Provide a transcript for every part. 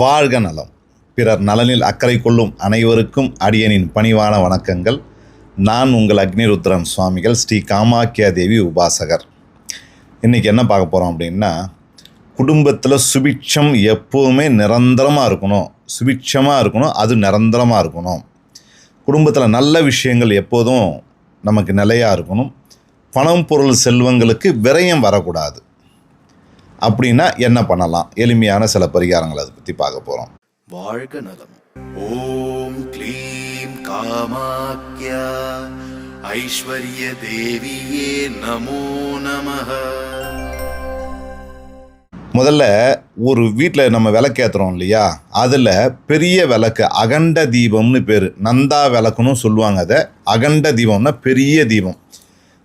வாழ்க நலம். பிறர் நலனில் அக்கறை கொள்ளும் அனைவருக்கும் அடியனின் பணிவான வணக்கங்கள். நான் உங்கள் அக்னிருத்ரன் சுவாமிகள் ஸ்ரீ காமாக்கியா தேவி உபாசகர். இன்றைக்கி என்ன பார்க்க போகிறோம் அப்படின்னா குடும்பத்தில் சுபிட்சம் எப்போவுமே நிரந்தரமாக இருக்கணும். சுபிட்சமாக இருக்கணும் அது நிரந்தரமாக இருக்கணும். குடும்பத்தில் நல்ல விஷயங்கள் எப்போதும் நமக்கு நிலையாக இருக்கணும். பணம் பொருள் செல்வங்களுக்கு விரயம் வரக்கூடாது. அப்படின்னா என்ன பண்ணலாம்? எளிமையான சில பரிகாரங்களை அதை பற்றி பார்க்க போகிறோம் வாழ்க நலம். ஓம் க்ளீம் காமாக்யா. ஐஸ்வர்ய தேவியே நமோ நமः முதல்ல ஒரு வீட்டில் நம்ம விளக்கேற்றுறோம் இல்லையா? அதில் பெரிய விளக்கு அகண்ட தீபம்னு பேர். நந்தா விளக்குன்னு சொல்லுவாங்க அதை. அகண்ட தீபம்னா பெரிய தீபம்.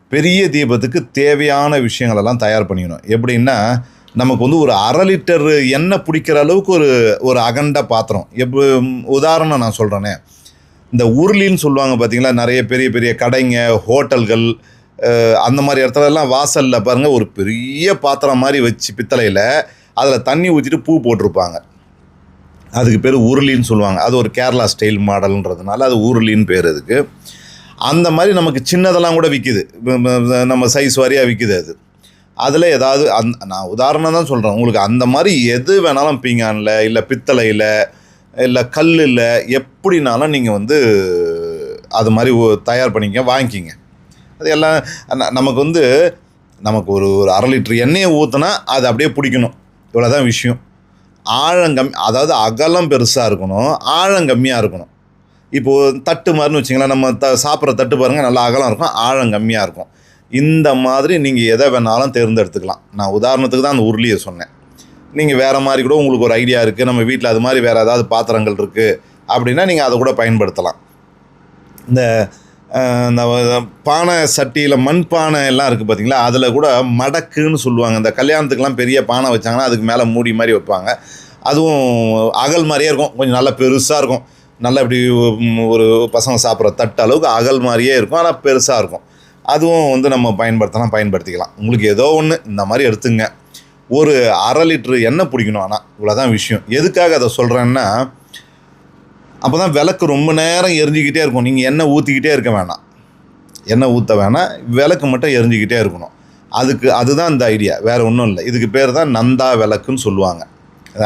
பெரிய தீபத்துக்கு தேவையான விஷயங்களெல்லாம் தயார் பண்ணிக்கணும். எப்படின்னா நமக்கு வந்து ஒரு அரை லிட்டர் எண்ணெய் பிடிக்கிற அளவுக்கு ஒரு ஒரு அகண்ட பாத்திரம். எப்போ உதாரணம் நான் சொல்கிறேனே இந்த உருளின்னு சொல்லுவாங்க பார்த்தீங்களா நிறைய பெரிய பெரிய கடைங்க ஹோட்டல்கள் அந்த மாதிரி இடத்துல எல்லாம் வாசலில் பாருங்கள் ஒரு பெரிய பாத்திரம் மாதிரி வச்சு பித்தளையில் அதில் தண்ணி ஊற்றிட்டு பூ போட்டிருப்பாங்க. அதுக்கு பேர் உருளின்னு சொல்லுவாங்க. அது ஒரு கேரளா ஸ்டைல் மாடல்ன்றதுனால அது உருளின்னு பேர் அதுக்கு. அந்த மாதிரி நமக்கு சின்னதெல்லாம் கூட விற்கிது நம்ம சைஸ் வாரியாக விற்கிது அது. அதில் ஏதாவது அந் நான் உதாரணம் தான் சொல்கிறேன் உங்களுக்கு அந்த மாதிரி எது வேணாலும் பீங்கானில் இல்லை பித்தளையில் இல்லை கல்லில் எப்படினாலும் நீங்கள் வந்து அது மாதிரி தயார் பண்ணிக்க வாங்கிக்கிங்க அது எல்லாம் நமக்கு வந்து நமக்கு ஒரு ஒரு அரை லிட்டர் எண்ணெயை ஊற்றினா அது அப்படியே பிடிக்கணும். இவ்வளோ தான் விஷயம். ஆழம் கம் அதாவது அகலம் பெருசாக இருக்கணும் ஆழம் கம்மியாக இருக்கணும். இப்போது தட்டு மாதிரின்னு வச்சிங்களேன் நம்ம த சாப்பிட்ற தட்டு பாருங்கள் நல்லா அகலம் இருக்கும் ஆழம் கம்மியாக இருக்கும். இந்த மாதிரி நீங்கள் எதை வேணாலும் தேர்ந்தெடுத்துக்கலாம். நான் உதாரணத்துக்கு தான் அந்த உருளியை சொன்னேன். நீங்கள் வேறு மாதிரி கூட உங்களுக்கு ஒரு ஐடியா இருக்குது நம்ம வீட்டில் அது மாதிரி வேறு ஏதாவது பாத்திரங்கள் இருக்குது அப்படின்னா நீங்கள் அதை கூட பயன்படுத்தலாம். இந்த இந்த பானை சட்டியில் மண் பானை எல்லாம் இருக்குது பார்த்தீங்களா அதில் கூட மடக்குன்னு சொல்லுவாங்க. இந்த கல்யாணத்துக்கெலாம் பெரிய பானை வச்சாங்கன்னா அதுக்கு மேலே மூடி மாதிரி வைப்பாங்க. அதுவும் அகல் மாதிரியே இருக்கும். கொஞ்சம் நல்லா பெருசாக இருக்கும். நல்லா இப்படி ஒரு பசங்க சாப்பிட்ற தட்டு அளவுக்கு அகல் மாதிரியே இருக்கும். ஆனால் பெருசாக இருக்கும். அதுவும் வந்து நம்ம பயன்படுத்தலாம் பயன்படுத்திக்கலாம். உங்களுக்கு ஏதோ ஒன்று இந்த மாதிரி எடுத்துங்க. ஒரு அரை லிட்ரு எண்ணெய் பிடிக்கணும் ஆனால் இவ்வளோதான் விஷயம். எதுக்காக அதை சொல்கிறேன்னா அப்போ தான் விளக்கு ரொம்ப நேரம் எரிஞ்சிக்கிட்டே இருக்கும். நீங்கள் எண்ணெய் ஊற்றிக்கிட்டே இருக்க வேணாம். எண்ணெய் ஊற்ற வேணாம். விளக்கு மட்டும் எரிஞ்சிக்கிட்டே இருக்கணும். அதுக்கு அதுதான் இந்த ஐடியா வேறு ஒன்றும் இல்லை. இதுக்கு பேர் தான் நந்தா விளக்குன்னு சொல்லுவாங்க.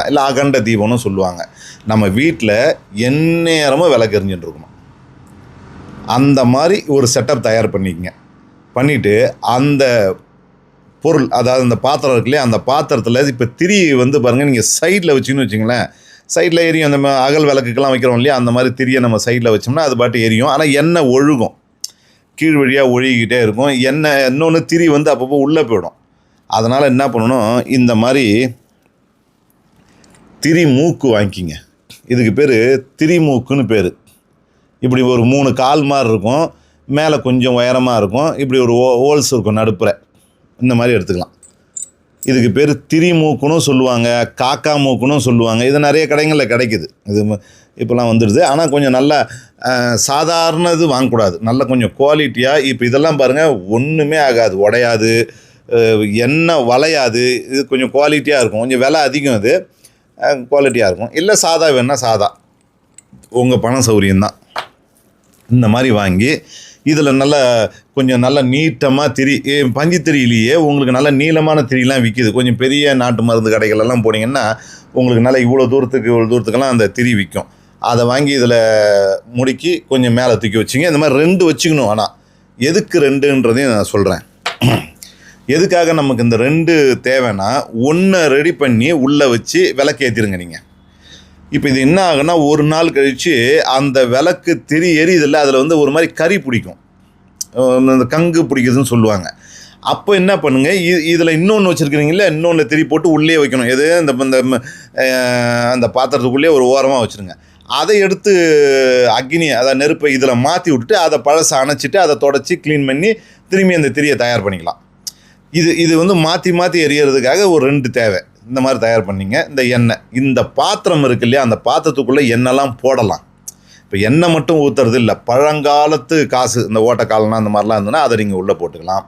இல்லை அகண்ட தீபம்னு சொல்லுவாங்க. நம்ம வீட்டில் எந்நேரமும் விளக்கு எரிஞ்சுட்டு இருக்கணும். அந்த மாதிரி ஒரு செட்டப் தயார் பண்ணிக்கங்க. பண்ணிவிட்டு அந்த பொருள் அதாவது அந்த பாத்திரம் இருக்குல்லையா அந்த பாத்திரத்தில் இப்போ திரி வந்து பாருங்கள் நீங்கள் சைடில் வச்சுன்னு வச்சிங்களேன் சைடில் எரியும் அந்த அகல் விளக்குக்கெல்லாம் வைக்கிறோம் இல்லையா அந்த மாதிரி திரியை நம்ம சைடில் வச்சோம்னா அது பாட்டு எரியும். ஆனால் எண்ணெய் ஒழுகும். கீழ் வழியாக ஒழுகிக்கிட்டே இருக்கும். எண்ணெய் இன்னொன்று திரி வந்து அப்பப்போ உள்ளே போயிடும். அதனால் என்ன பண்ணணும் இந்த மாதிரி திரி மூக்கு வாங்கிக்கிங்க. இதுக்கு பேர் திரி மூக்குன்னு பேர். இப்படி ஒரு மூணு கால் மாதிரி இருக்கும். மேலே கொஞ்சம் உயரமாக இருக்கும். இப்படி ஒரு ஓ ஹோல்ஸ் இருக்கும் நடுப்புற. இந்த மாதிரி எடுத்துக்கலாம். இதுக்கு பேர் திரி மூக்குன்னு சொல்லுவாங்க காக்கா மூக்குன்னு சொல்லுவாங்க. இது நிறைய கடைகளில் கிடைக்குது. இது இப்போலாம் வந்துடுது. ஆனால் கொஞ்சம் நல்ல சாதாரண இது வாங்கக்கூடாது. நல்ல கொஞ்சம் குவாலிட்டியாக இப்போ இதெல்லாம் பாருங்கள் ஒன்றுமே ஆகாது. உடையாது எண்ணெய் வளையாது. இது கொஞ்சம் குவாலிட்டியாக இருக்கும். கொஞ்சம் விலை அதிகம் இது. குவாலிட்டியாக இருக்கும். இல்லை சாதா வேணால் சாதா. உங்கள் பண சௌரியம்தான் இந்த மாதிரி வாங்கி இதில் நல்ல கொஞ்சம் நல்ல நீட்டமாக திரி ஏ, பஞ்சு திரியிலேயே உங்களுக்கு நல்ல நீளமான திரியெலாம் விற்கிது கொஞ்சம் பெரிய நாட்டு மருந்து கடைகள் எல்லாம் போனீங்கன்னா உங்களுக்கு நல்ல இவ்வளோ தூரத்துக்கு இவ்வளோ தூரத்துக்கெல்லாம் அந்த திரி விற்கும் அதை வாங்கி இதில் முடுக்கி கொஞ்சம் மேலே தூக்கி வச்சுங்க. இந்த மாதிரி ரெண்டு வச்சுக்கணும் ஆனால் எதுக்கு ரெண்டுன்றதையும் நான் சொல்கிறேன் எதுக்காக நமக்கு இந்த ரெண்டு தேவைன்னா ஒன்றை ரெடி பண்ணி உள்ளே வச்சு விளக்கேற்றிருங்க நீங்கள் இப்போ இது என்ன ஆகுன்னா ஒரு நாள் கழித்து அந்த விளக்கு திரி எரியுதில்ல அதில் வந்து ஒரு மாதிரி கறி பிடிக்கும். அந்த இந்த கங்கு பிடிக்குதுன்னு சொல்லுவாங்க. அப்போ என்ன பண்ணுங்கள் இதில் இன்னொன்று வச்சுருக்கிறீங்களா இன்னொன்று திரி போட்டு உள்ளே வைக்கணும். எது? இந்த இந்த அந்த பாத்திரத்துக்குள்ளே ஒரு ஓரமாக வச்சுருங்க. அதை எடுத்து அக்னி அதை நெருப்பை இதில் மாற்றி விட்டுட்டு அதை பழசை அணைச்சிட்டு அதை தொடச்சி க்ளீன் பண்ணி திரும்பி அந்த திரியை தயார் பண்ணிக்கலாம். இது இது வந்து மாற்றி மாற்றி எரியறதுக்காக ஒரு ரெண்டு தேவை. இந்த மாதிரி தயார் பண்ணிங்க. இந்த எண்ணெய். இந்த பாத்திரம் இருக்கு இல்லையா அந்த பாத்திரத்துக்குள்ளே எண்ணெய்லாம் போடலாம். இப்போ எண்ணெய் மட்டும் ஊற்றுறது இல்லை. பழங்காலத்து காசு இந்த ஓட்டக்காலனா அந்த மாதிரிலாம் இருந்ததுன்னா அதை நீங்கள் உள்ளே போட்டுக்கலாம்.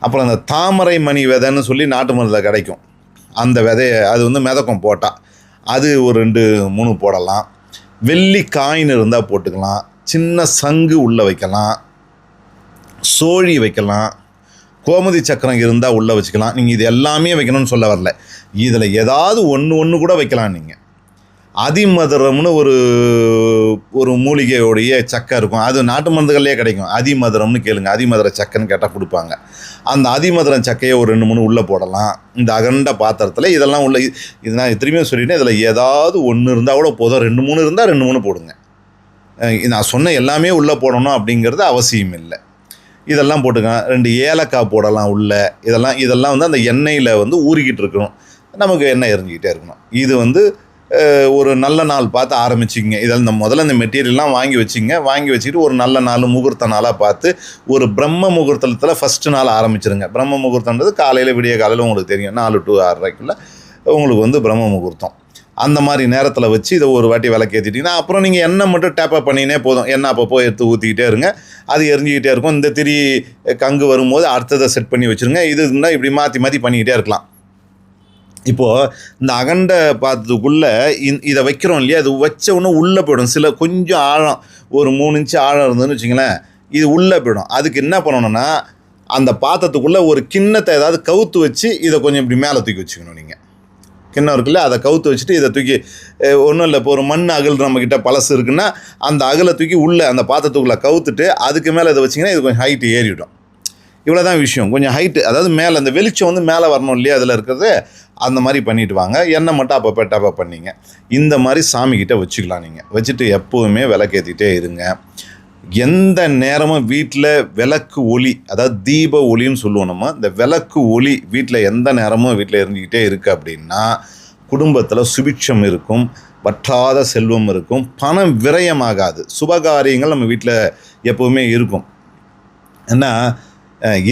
அப்புறம் அந்த தாமரை மணி விதைன்னு சொல்லி நாட்டு மருந்தில் கிடைக்கும். அந்த விதையை அது வந்து மிதக்கும் போட்டால் அது ஒரு ரெண்டு மூணு போடலாம். வெள்ளி காயின் இருந்தால் போட்டுக்கலாம். சின்ன சங்கு உள்ளே வைக்கலாம். சோழி வைக்கலாம். கோமதி சக்கரம் இருந்தால் உள்ளே வச்சுக்கலாம். நீங்கள் இது எல்லாமே வைக்கணும்னு சொல்ல வரல. இதில் ஏதாவது ஒன்று ஒன்று கூட வைக்கலாம் நீங்கள் அதிமதுரம்னு ஒரு ஒரு மூலிகையோடைய சக்கை இருக்கும். அது நாட்டு மருந்துகள்லேயே கிடைக்கும். அதிமதுரம்னு கேளுங்க. அதிமதுர சக்கைன்னு கேட்டால் கொடுப்பாங்க. அந்த அதிமதுரம் சக்கையை ஒரு ரெண்டு மூணு உள்ளே போடலாம். இந்த அகண்ட பாத்திரத்தில் இதெல்லாம் உள்ள இது நான் திரும்பியும் சொல்லிட்டேன். இதில் ஏதாவது ஒன்று இருந்தால் கூட போதும். ரெண்டு மூணு இருந்தால் ரெண்டு மூணு போடுங்க. நான் சொன்ன எல்லாமே உள்ளே போடணும் அப்படிங்கிறது அவசியம் இல்லை. இதெல்லாம் போட்டுக்கலாம். ரெண்டு ஏலக்காய் போடலாம் உள்ள. இதெல்லாம் இதெல்லாம் வந்து அந்த எண்ணெயில் வந்து ஊறிக்கிட்டு இருக்கணும். நமக்கு எண்ணெய் எரிஞ்சிக்கிட்டே இருக்கணும். இது வந்து ஒரு நல்ல நாள் பார்த்து ஆரம்பிச்சிங்க இதில் இந்த முதல்ல இந்த மெட்டீரியல்லாம் வாங்கி வச்சிங்க. வாங்கி வச்சுக்கிட்டு ஒரு நல்ல நாள் முகூர்த்த நாளாக பார்த்து ஒரு பிரம்ம முகூர்த்தத்தில் ஃபஸ்ட்டு நாள் ஆரம்பிச்சிருங்க. பிரம்ம முகூர்த்தன்றது காலையில் விடிய காலையில் உங்களுக்கு தெரியும். நாலு டு ஆறரைக்குள்ள உங்களுக்கு வந்து பிரம்ம முகூர்த்தம். அந்த மாதிரி நேரத்தில் வச்சு இதை ஒரு வாட்டி விளக்கேற்றிட்டிங்கன்னா அப்புறம் நீங்கள் எண்ணெய் மட்டும் டேப்பப் பண்ணினே போதும். எண்ணெய் அப்பப்போ எடுத்து ஊற்றிக்கிட்டே இருங்க. அது எரிஞ்சிக்கிட்டே இருக்கும். இந்த திரி கங்கு வரும்போது அடுத்ததை செட் பண்ணி வச்சுருங்க. இது இருந்தால் இப்படி மாற்றி மாற்றி பண்ணிக்கிட்டே இருக்கலாம். இப்போது இந்த அகண்ட பாத்திரத்துக்குள்ளே இதை வைக்கிறோம் இல்லையா? அது வச்ச உடனே உள்ளே போயிடும். சில கொஞ்சம் ஆழம் ஒரு மூணு இன்ச்சு ஆழம் இருந்ததுன்னு வச்சுங்களேன் இது உள்ளே போயிடும். அதுக்கு என்ன பண்ணணும்னா அந்த பாத்திரத்துக்குள்ளே ஒரு கிண்ணத்தை ஏதாவது கவுத்து வச்சு இதை கொஞ்சம் இப்படி மேலே தூக்கி வச்சுக்கணும் நீங்கள் கிண்ணம் இருக்குல்ல அதை கவுத்து வச்சுட்டு இதை தூக்கி ஒன்றும் இல்லை இப்போ ஒரு மண் அகல் நம்மக்கிட்ட பழசு இருக்குன்னா அந்த அகலை தூக்கி உள்ளே அந்த பாத்திரத்துக்குள்ளே கவுத்துட்டு அதுக்கு மேலே இதை வச்சிங்கன்னா இது கொஞ்சம் ஹைட்டு ஏறிவிடும். இவ்வளோ தான் விஷயம். கொஞ்சம் ஹைட்டு அதாவது மேலே அந்த வெளிச்சம் வந்து மேலே வரணும் இல்லையா அதில் இருக்கிறது அந்த மாதிரி பண்ணிட்டு வாங்க. எண்ணெய் மட்டும் அப்பப்போ டப்பா பண்ணிங்க. இந்த மாதிரி சாமிக்கிட்ட வச்சுக்கலாம் நீங்கள் வச்சுட்டு எப்போவுமே விளக்கேற்றிட்டே இருங்க. எந்த நேரமும் வீட்டில் விளக்கு ஒளி அதாவது தீப ஒளின்னு சொல்லுவோம் நம்ம இந்த விளக்கு ஒளி வீட்டில் எந்த நேரமும் வீட்டில் இருந்துக்கிட்டே இருக்குது அப்படின்னா குடும்பத்தில் சுபிட்சம் இருக்கும் வற்றாத செல்வம் இருக்கும் பணம் விரயமாகாது சுபகாரியங்கள் நம்ம வீட்டில் எப்போவுமே இருக்கும். ஏன்னா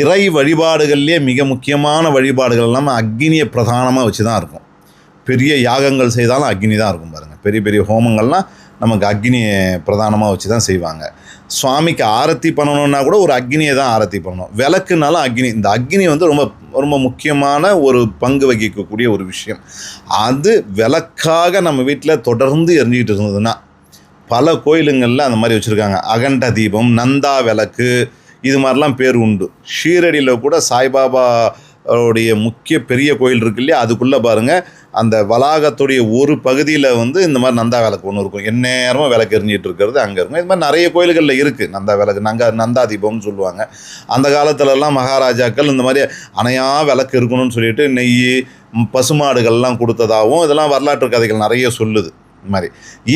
இறை வழிபாடுகள்லேயே மிக முக்கியமான வழிபாடுகள் இல்லாமல் அக்னியை பிரதானமாக வச்சு தான் இருக்கும். பெரிய யாகங்கள் செய்தாலும் அக்னி தான் இருக்கும் பாருங்கள் பெரிய பெரிய ஹோமங்கள்லாம் நமக்கு அக்னியை பிரதானமாக வச்சு தான் செய்வாங்க. சுவாமிக்கு ஆரத்தி பண்ணணுன்னா கூட ஒரு அக்னியை தான் ஆரத்தி பண்ணணும். விளக்குனாலும் அக்னி. இந்த அக்னி வந்து ரொம்ப ரொம்ப முக்கியமான ஒரு பங்கு வகிக்கக்கூடிய ஒரு விஷயம். அது விளக்காக நம்ம வீட்டில் தொடர்ந்து எரிஞ்சிக்கிட்டு இருந்ததுன்னா பல கோயிலுங்களில் அந்த மாதிரி வச்சுருக்காங்க. அகண்ட தீபம் நந்தா விளக்கு இது மாதிரிலாம் பேர் உண்டு. ஷீரடியில் கூட சாய்பாபா உடைய முக்கிய பெரிய கோயில் இருக்கு இல்லையா? அதுக்குள்ளே பாருங்கள் அந்த வளாகத்துடைய ஒரு பகுதியில் வந்து இந்த மாதிரி நந்தா விளக்கு ஒன்று இருக்கும். எந்நேரமும் விளக்கு எரிஞ்சிட்டு இருக்கிறது அங்கே இருக்கும். இது மாதிரி நிறைய கோயில்களில் இருக்குது நந்தா விளக்கு நங்க நந்தா தீபம்னு சொல்லுவாங்க. அந்த காலத்துலலாம் மகாராஜாக்கள் இந்த மாதிரி அணையா விளக்கு இருக்கணும்னு சொல்லிட்டு நெய் பசுமாடுகள்லாம் கொடுத்ததாகவும் இதெல்லாம் வரலாற்று கதைகள் நிறைய சொல்லுது. மாதிரி.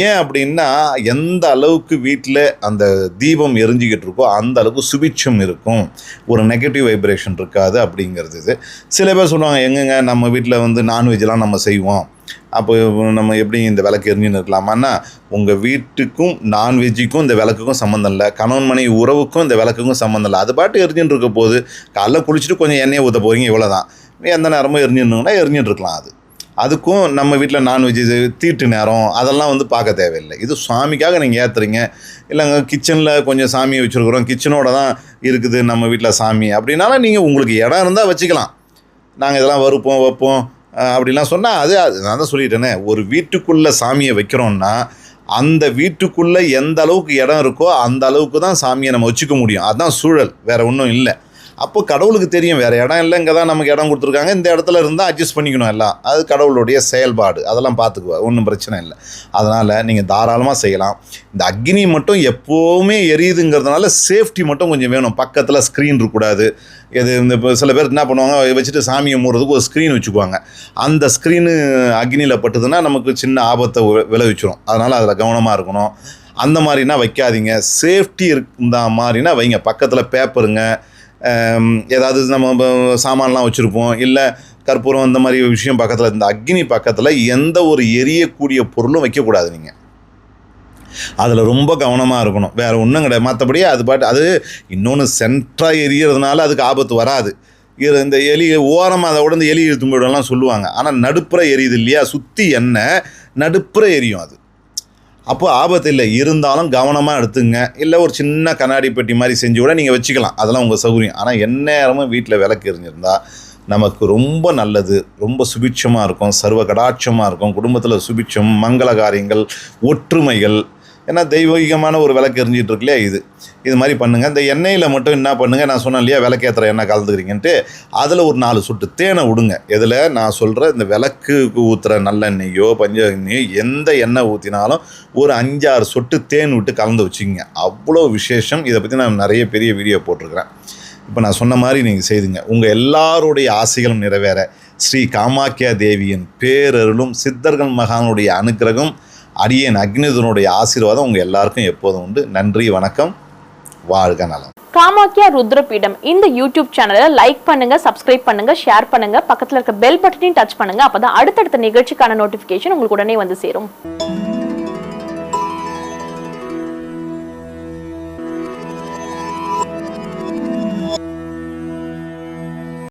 ஏன் அப்படின்னா எந்த அளவுக்கு வீட்டில் அந்த தீபம் எரிஞ்சிக்கிட்டு இருக்கோ அந்த அளவுக்கு சுபிட்சம் இருக்கும். ஒரு நெகட்டிவ் வைப்ரேஷன் இருக்காது அப்படிங்கிறது இது. சில பேர் சொல்லுவாங்க எங்கங்க நம்ம வீட்டில் வந்து நான்வெஜ்லாம் நம்ம செய்வோம். அப்போ நம்ம எப்படி இந்த விளக்கு எரிஞ்சுன்னு இருக்கலாமான்னா உங்கள் வீட்டுக்கும் நான்வெஜ்ஜுக்கும் இந்த விளக்குக்கும் சம்மந்தம் இல்லை. கணவன் மனைவி உறவுக்கும் இந்த விளக்குக்கும் சம்மந்தம் இல்லை. அது பாட்டு எரிஞ்சுன்னு இருக்க போது காலைல குளிச்சுட்டு கொஞ்சம் எண்ணெயை ஊற்ற போகிறீங்க இவ்வளோ தான் எந்த நேரமும் எரிஞ்சுருந்தோம்னா எரிஞ்சுட்டு இருக்கலாம் அது. அதுக்கும் நம்ம வீட்டில் நான்வெஜ் இது தீட்டு நேரம் அதெல்லாம் வந்து பார்க்க தேவையில்லை. இது சுவாமிக்காக நீங்கள் ஏற்றுறீங்க இல்லைங்க கிச்சனில் கொஞ்சம் சாமியை வச்சுருக்குறோம். கிச்சனோட தான் இருக்குது நம்ம வீட்டில் சாமி. அப்படின்னாலும் நீங்கள் உங்களுக்கு இடம் இருந்தால் வச்சுக்கலாம். நாங்கள் இதெல்லாம் வறுப்போம் வைப்போம் அப்படிலாம் சொன்னால் அது நான் தான் சொல்லிட்டேனே. ஒரு வீட்டுக்குள்ளே சாமியை வைக்கிறோன்னா அந்த வீட்டுக்குள்ளே எந்த அளவுக்கு இடம் இருக்கோ அந்த அளவுக்கு தான் சாமியை நம்ம வச்சுக்க முடியும். அதுதான் சூழல். வேறு ஒன்றும் இல்லை. அப்போ கடவுளுக்கு தெரியும் வேறு இடம் இல்லை இங்கே தான் நமக்கு இடம் கொடுத்துருக்காங்க. இந்த இடத்துல இருந்தால் அட்ஜஸ்ட் பண்ணிக்கணும் எல்லாம். அது கடவுளுடைய செயல்பாடு. அதெல்லாம் பார்த்துக்குவா ஒன்றும் பிரச்சனை இல்லை. அதனால் நீங்கள் தாராளமாக செய்யலாம். இந்த அக்னி மட்டும் எப்போவுமே எரியுதுங்கிறதுனால சேஃப்டி மட்டும் கொஞ்சம் வேணும். பக்கத்தில் ஸ்க்ரீன் இருக்கக்கூடாது. இது இந்த இப்போ சில பேர் என்ன பண்ணுவாங்க வச்சுட்டு சாமியை மூடுறதுக்கு ஒரு ஸ்க்ரீன் வச்சுக்குவாங்க. அந்த ஸ்க்ரீனு அக்னியில் பட்டுதுன்னா நமக்கு சின்ன ஆபத்தை விளைவிச்சிடும் அதனால் அதில் கவனமாக இருக்கணும். அந்த மாதிரினா வைக்காதீங்க. சேஃப்டி இருந்த மாதிரினா வைங்க. பக்கத்தில் பேப்பருங்க ஏதாவது நம்ம சாமான்லாம் வச்சுருப்போம். இல்லை கற்பூரம் இந்த மாதிரி விஷயம் பக்கத்தில் இந்த அக்னி பக்கத்தில் எந்த ஒரு எரியக்கூடிய பொருளும் வைக்கக்கூடாது நீங்கள் அதில் ரொம்ப கவனமாக இருக்கணும். வேறு ஒன்றும் கிடையாது. மற்றபடி அது பாட்டு அது இன்னொன்று சென்ட்ராக எரியறதுனால அதுக்கு ஆபத்து வராது. இது இந்த எலி ஓரமாக அதை விட இந்த எலி இழுத்து போய்டலாம் சொல்லுவாங்க. ஆனால் நடுப்புற எரியுது இல்லையா? சுற்றி எண்ணெய் நடுப்புற எரியும் அது. அப்போ ஆபத்து இல்லை. இருந்தாலும் கவனமாக எடுத்துங்க. இல்லை ஒரு சின்ன கண்ணாடி பெட்டி மாதிரி செஞ்சு கூட நீங்கள் வச்சுக்கலாம். அதெல்லாம் உங்கள் சௌகரியம். ஆனால் எந்நேரமும் வீட்டில் விளக்கு எரிஞ்சிருந்தால் நமக்கு ரொம்ப நல்லது. ரொம்ப சுபிட்சமாக இருக்கும். சர்வ கடாட்சமாக இருக்கும். குடும்பத்தில் சுபிட்சம் மங்கள காரியங்கள் ஒற்றுமைகள் ஏன்னா தெய்வீகமான ஒரு விளக்கு எரிஞ்சிட்டு இருக்கு இல்லையா இது? இது மாதிரி பண்ணுங்கள் இந்த எண்ணெயில் மட்டும் என்ன பண்ணுங்கள் நான் சொன்னேன் இல்லையா விளக்கேற்றுற எண்ணெய் கலந்துக்கிறீங்கன்ட்டு. அதில் ஒரு நாலு சொட்டு தேனை விடுங்க இதில் நான் சொல்கிற இந்த விளக்குக்கு ஊற்றுற நல்லெண்ணெயோ பஞ்ச எண்ணெயோ எந்த எண்ணெய் ஊற்றினாலும் ஒரு அஞ்சாறு சொட்டு தேன் விட்டு கலந்து வச்சுக்கோங்க. அவ்வளோ விசேஷம். இதை பற்றி நான் நிறைய பெரிய வீடியோ போட்டிருக்கிறேன். இப்போ நான் சொன்ன மாதிரி நீங்கள் செய்துங்க. உங்கள் எல்லாருடைய ஆசைகளும் நிறைவேற. ஸ்ரீ காமாக்கியா தேவியின் பேரருளும் சித்தர்கள் மகானுடைய அனுக்கிரகம் அரியன் அக்னிதனுடைய ஆசீர்வாதம் உங்கள் எல்லாருக்கும் எப்போதும் உண்டு. நன்றி வணக்கம். வாழ்க நலம். காமாக்கியா ருத்ரபீடம். இந்த யூடியூப் சேனலை லைக் பண்ணுங்க சப்ஸ்கிரைப் பண்ணுங்க ஷேர் பண்ணுங்க. பக்கத்துல இருக்க பெல் பட்டனையும் டச் பண்ணுங்க. அப்பதான் அடுத்தடுத்த நிகழ்ச்சிக்கான நோட்டிபிகேஷன் உங்களுக்கு உடனே வந்து சேரும்.